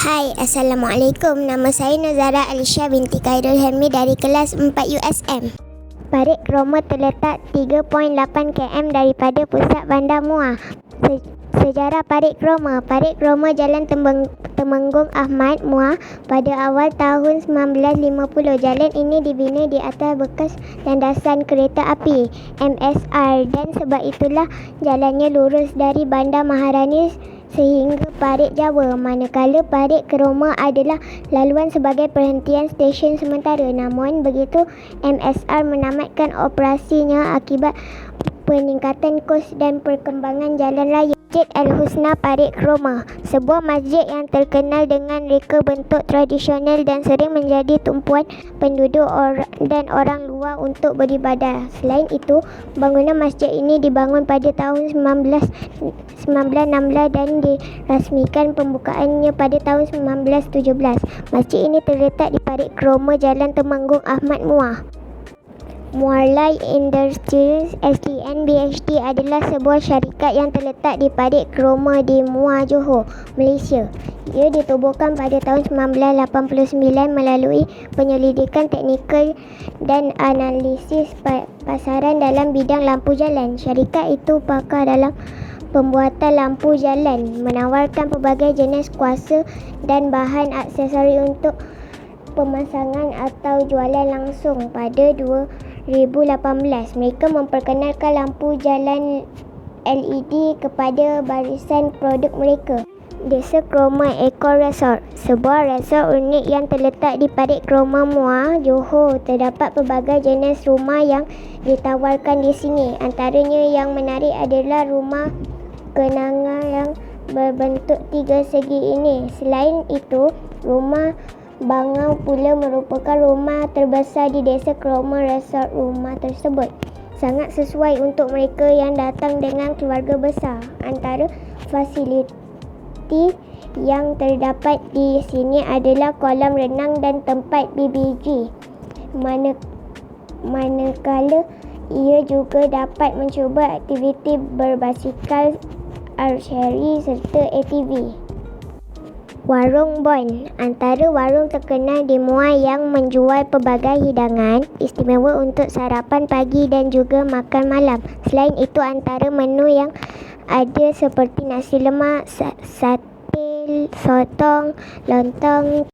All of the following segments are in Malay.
Hai, Assalamualaikum. Nama saya Nazara Alisha binti Khairul Helmi dari kelas 4 USM. Parit Kroma terletak 3.8 km daripada pusat bandar Muar. Se- sejarah Parit Kroma Parit Kroma Jalan Tembeng- Temenggung Ahmad Muar pada awal tahun 1950. Jalan ini dibina di atas bekas landasan kereta api MSR dan sebab itulah jalannya lurus dari Bandar Maharani sehingga Parit Jawa manakala Parit Keroma adalah laluan sebagai perhentian stesen sementara. Namun begitu MSR menamatkan operasinya akibat peningkatan kos dan perkembangan jalan raya Masjid Al-Husna Parit Kroma sebuah masjid yang terkenal dengan reka bentuk tradisional dan sering menjadi tumpuan penduduk or- dan orang luar untuk beribadah. Selain itu, bangunan masjid ini dibangun pada tahun 19 1916 dan dirasmikan pembukaannya pada tahun 1917. Masjid ini terletak di Parit Kroma Jalan Temanggung Ahmad Muar. Muarlai Industries SDN BHT adalah sebuah syarikat yang terletak di Parit Kroma di Muar Johor, Malaysia. Ia ditubuhkan pada tahun 1989 melalui penyelidikan teknikal dan analisis pasaran dalam bidang lampu jalan. Syarikat itu pakar dalam pembuatan lampu jalan, menawarkan pelbagai jenis kuasa dan bahan aksesori untuk pemasangan atau jualan langsung pada 2018. Mereka memperkenalkan lampu jalan LED kepada barisan produk mereka. Desa Kroma Eco Resort Sebuah resort unik yang terletak di Parit Kroma Muar, Johor Terdapat pelbagai jenis rumah yang ditawarkan di sini Antaranya yang menarik adalah rumah kenanga yang berbentuk tiga segi ini Selain itu, rumah Bangau pula merupakan rumah terbesar di Desa Kroma Resort Rumah tersebut sangat sesuai untuk mereka yang datang dengan keluarga besar. Antara fasiliti yang terdapat di sini adalah kolam renang dan tempat BBG. Mana manakala ia juga dapat mencuba aktiviti berbasikal archery serta ATV. Warung Bon Antara warung terkenal di Muar yang menjual pelbagai hidangan istimewa untuk sarapan pagi dan juga makan malam. Selain itu antara menu yang ada seperti nasi lemak, sate, sotong, lontong.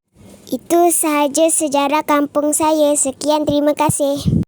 Itu sahaja sejarah kampung saya. Sekian terima kasih.